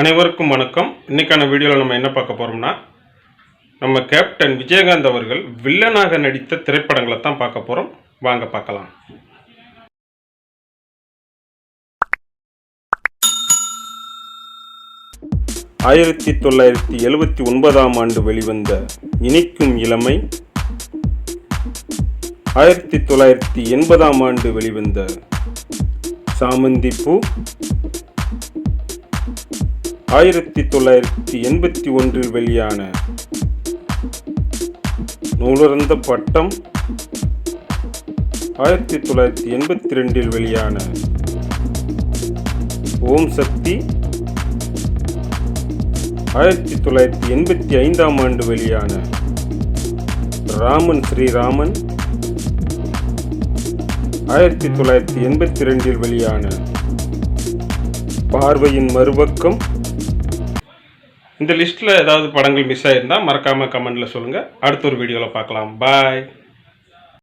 அனைவருக்கும் வணக்கம். இன்றைக்கான வீடியோவில் நம்ம என்ன பார்க்க போகிறோம்னா நம்ம கேப்டன் விஜயகாந்த் அவர்கள் வில்லனாக நடித்த திரைப்படங்களை தான் பார்க்க போகிறோம் வாங்க பார்க்கலாம். ஆயிரத்தி தொள்ளாயிரத்தி எழுபத்தி ஒன்பதாம் ஆண்டு வெளிவந்த இனிக்கும் இளமை ஆயிரத்தி தொள்ளாயிரத்தி எண்பதாம் ஆண்டு வெளிவந்த சாமந்தி பூ ஆயிரத்தி தொள்ளாயிரத்தி எண்பத்தி ஒன்றில் வெளியான நூலர்ந்த பட்டம் ஆயிரத்தி தொள்ளாயிரத்தி எண்பத்தி ரெண்டில் வெளியான ஓம் சக்தி ஆயிரத்தி தொள்ளாயிரத்தி எண்பத்தி ஐந்தாம் ஆண்டு வெளியான ராமன் ஸ்ரீராமன் ஆயிரத்தி தொள்ளாயிரத்தி எண்பத்தி ரெண்டில் வெளியான பார்வையின் மறுபக்கம் இந்த லிஸ்ட்டில் ஏதாவது படங்கள் மிஸ் ஆயிருந்தால் மறக்காமல் கமெண்டில் சொல்லுங்கள் அடுத்த ஒரு வீடியோவில் பார்க்கலாம். பாய்